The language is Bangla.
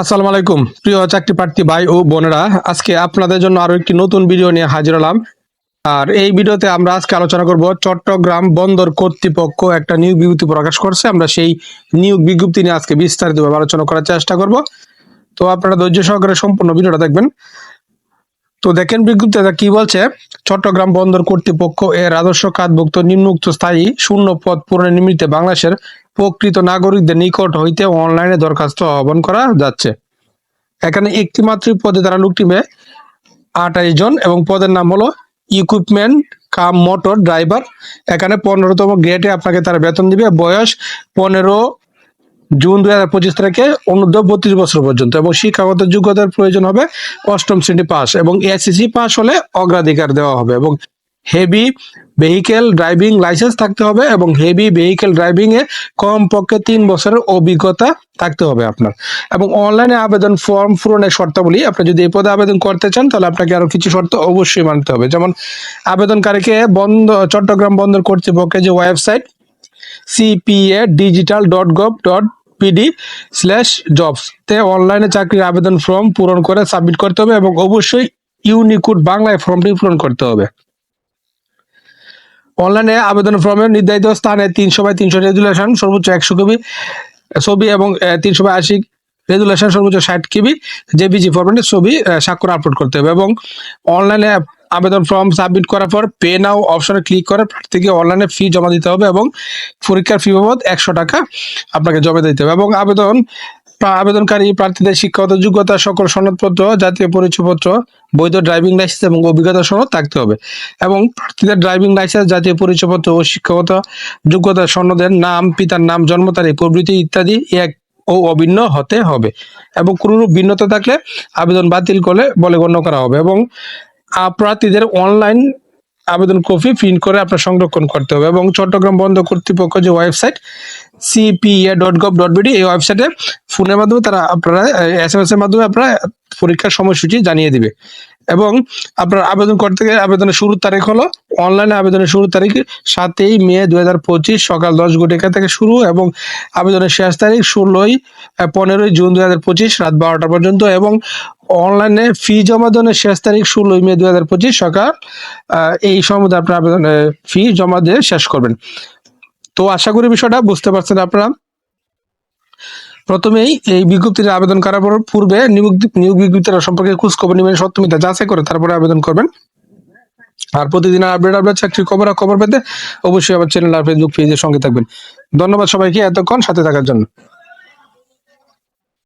আসসালামু আলাইকুম। প্রিয় চাকরি প্রার্থী ভাই ও বোনেরা, আজকে আপনাদের জন্য আরও একটি নতুন ভিডিও নিয়ে হাজির হলাম। আর এই ভিডিওতে আমরা আজকে আলোচনা করব চট্টগ্রাম বন্দর কর্তৃপক্ষ একটা নিয়োগ বিজ্ঞপ্তি প্রকাশ করছে। আমরা সেই নিয়োগ বিজ্ঞপ্তি নিয়ে আজকে বিস্তারিতভাবে আলোচনা করার চেষ্টা করব। তো আপনারা ধৈর্য সহকারে সম্পূর্ণ ভিডিওটা দেখবেন। তো দেখেন বিজ্ঞপ্তিটা কি বলছে? চট্টগ্রাম বন্দর কর্তৃপক্ষ এর আদর্শ খাতভুক্ত নিম্নোক্ত স্থায়ী শূন্য পদ পূরণের নিমিত্তে বাংলাদেশের প্রকৃত নাগরিকদের নিকট হইতে অনলাইনে দরখাস্ত আহ্বান করা যাচ্ছে। এখানে একটি মাত্র পদে তারা লোক টিমে আঠাইশ জন এবং পদের নাম হলো ইকুইপমেন্ট কাম মোটর ড্রাইভার এখানে পনেরোতম গ্রেডে আপনাকে তারা বেতন দিবে। বয়স পনেরো জুন দুই হাজার পঁচিশ তারিখে, অনূর্ধ্ব বত্রিশ বছর পর্যন্ত এবং শিক্ষাগত যোগ্যতার প্রয়োজন হবে অষ্টম শ্রেণি পাস এবং এসএসসি পাস হলে অগ্রাধিকার দেওয়া হবে এবং হেভি ভেহিকেল ড্রাইভিং লাইসেন্স থাকতে হবে এবং হেভি ভেহিকেল ড্রাইভিং এ কমপক্ষে তিন বছরের অভিজ্ঞতা থাকতে হবে আপনার। এবং অনলাইনে আবেদন ফর্ম পূরণের শর্তাবলী আপনি যদি এই পদে আবেদন করতে চান, তাহলে আপনাকে আরও কিছু শর্ত অবশ্যই মানতে হবে। যেমন আবেদনকারীকে বন্ধ, চট্টগ্রাম বন্দর কর্তৃপক্ষের যে website CPA digital dot gov dot BD slash jobs তে অনলাইনে চাকরির আবেদন ফর্ম পূরণ করে সাবমিট করতে হবে এবং অবশ্যই ইউনিকুড বাংলায় ফর্মটি পূরণ করতে হবে। অনলাইনে আবেদন ফর্মে নির্ধারিত স্থানে তিনশো বাই তিনশো রেজুলেশন সর্বোচ্চ একশো কবি ছবি এবং তিনশো বাই আশি রেজুলেশন সর্বোচ্চ ষাট কেবি জেপিজি ফরম্যাটে ছবি স্বাক্ষর আপলোড করতে হবে এবং অনলাইনে আবেদন ফর্ম সাবমিট করার পর পে নাও অপশনে ক্লিক করে প্রার্থীকে অনলাইনে ফি জমা দিতে হবে এবং পরীক্ষার ফি বাবদ একশো টাকা আপনাকে জমা দিতে হবে এবং আবেদন আবেদনকারী প্রার্থীদের শিক্ষাগত যোগ্যতা, সকল সনদপত্র, জাতীয় পরিচয়পত্র, বৈধ ড্রাইভিং লাইসেন্স এবং অভিজ্ঞতা সনদ থাকতে হবে। এবং প্রার্থীদের ড্রাইভিং লাইসেন্স, জাতীয় পরিচয়পত্র ও শিক্ষাগত যোগ্যতা সনদের নাম, পিতার নাম, জন্ম তারিখ, প্রভৃতি ইত্যাদি এক ও অভিন্ন হতে হবে। এবং কোনরূপ ভিন্নতা থাকলে আবেদন বাতিল করলে বলে গণ্য করা হবে। এবং প্রার্থীদের অনলাইন আবেদন কপি প্রিন্ট করে আপনার সংরক্ষণ করতে হবে এবং চট্টগ্রাম বন্ধ কর্তৃপক্ষ যে website CPA dot gov dot BD এই ওয়েবসাইটে ফোনের মাধ্যমে তারা আপনারা এস এম এস এর মাধ্যমে আপনারা পরীক্ষার সময়সূচি জানিয়ে দিবে। এবং আপনার আবেদন করতে গেলে আবেদনের শুরুর তারিখ হলো অনলাইনে আবেদনের শুরুর তারিখ সাতই মে দু হাজার পঁচিশ সকাল দশ ঘটিকা থেকে শুরু এবং আবেদনের শেষ তারিখ ষোলোই পনেরোই জুন দু হাজার পঁচিশ রাত বারোটা পর্যন্ত এবং অনলাইনে ফি জমা দানের শেষ তারিখ ষোলোই মে দু হাজার পঁচিশ সকাল এই সময় আপনার আবেদন ফি জমা দিয়ে শেষ করবেন। তো আশা করি বিষয়টা বুঝতে পারছেন আপনারা। প্রথমেই এই বিজ্ঞপ্তির আবেদন করার পর পূর্বে নিয়োগ নিয়োগ বিজ্ঞপ্তির সম্পর্কে খোঁজ খবর নেবেন সত্যমিতা যাচাই করে তারপরে আবেদন করবেন। আর প্রতিদিন আপডেট আপডেট চাকরির খবর খবর পেতে অবশ্যই আমার চ্যানেল আর ফেসবুক পেজের সঙ্গে থাকবেন। ধন্যবাদ সবাইকে, এতক্ষণ সাথে থাকার জন্য।